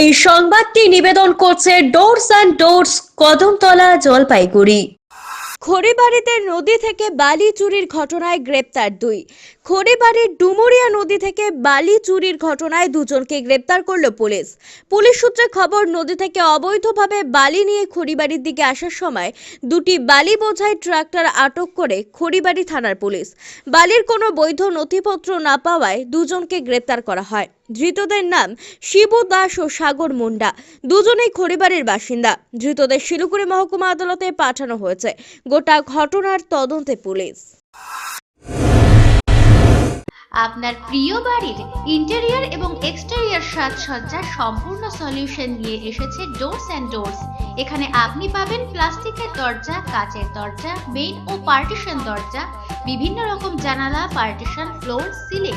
এই সংবাদটি নিবেদন করছে doors and doors Kadamtala, Jalpaiguri. খড়িবাড়িতে নদী থেকে বালি চুরির ঘটনায় গ্রেপ্তার দুই। খড়িবাড়ির ডুমুরিয়া নদী থেকে বালি চুরির ঘটনায় দুজনকে গ্রেপ্তার করল পুলিশ। পুলিশ সূত্রে খবর, নদী থেকে অবৈধভাবে বালি নিয়ে খড়িবাড়ির দিকে আসার সময় দুটি বালি বোঝাই ট্রাক্টর আটক করে খড়িবাড়ি থানার পুলিশ। বালির কোনো বৈধ নথিপত্র না পাওয়ায় দুজনকে গ্রেপ্তার করা হয়। ধৃতদের নাম শিবু, দাস ও সাগর মুন্ডা। দুজনেই খড়িবাড়ির বাসিন্দা। ধৃতদের শিলিগুড়ি মহকুমা আদালতে পাঠানো হয়েছে। গোটা ঘটনার তদন্তে পুলিশ। আপনার প্রিয় বাড়ির ইন্টেরিয়র এবং এক্সটেরিয়র সাজসজ্জার সম্পূর্ণ সলিউশন নিয়ে এসেছে ডোরস অ্যান্ড ডোরস এখানে আপনি পাবেন প্লাস্টিকের দরজা, কাচের দরজা মেইন ও পার্টিশন দরজা, বিভিন্ন রকম জানালা partition floor ceiling